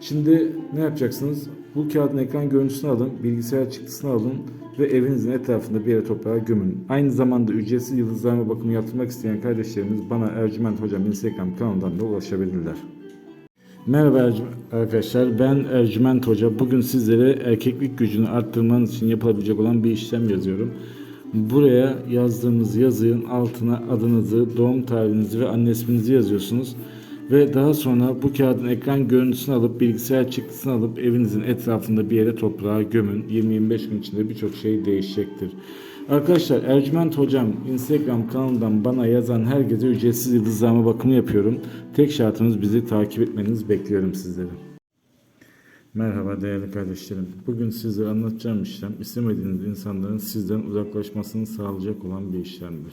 Şimdi ne yapacaksınız? Bu kağıdın ekran görüntüsünü alın, bilgisayar çıktısını alın ve evinizin etrafında bir yere toprağa gömün. Aynı zamanda ücretsiz yıldızlarma bakımı yaptırmak isteyen kardeşlerimiz bana Ercüment Hocam Instagram kanalından da ulaşabilirler. Merhaba arkadaşlar ben Ercüment Hoca. Bugün sizlere erkeklik gücünü arttırmanız için yapılabilecek olan bir işlem yazıyorum. Buraya yazdığınız yazının altına adınızı, doğum tarihinizi ve anne isminizi yazıyorsunuz. Ve daha sonra bu kağıdın ekran görüntüsünü alıp bilgisayar çıktısını alıp evinizin etrafında bir yere toprağa gömün. 20-25 gün içinde birçok şey değişecektir. Arkadaşlar Ercüment Hocam Instagram kanalından bana yazan herkese ücretsiz yıldızlama bakımı yapıyorum. Tek şartımız bizi takip etmeniz bekliyorum sizleri. Merhaba değerli kardeşlerim. Bugün sizlere anlatacağım işlem istemediğiniz insanların sizden uzaklaşmasını sağlayacak olan bir işlemdir.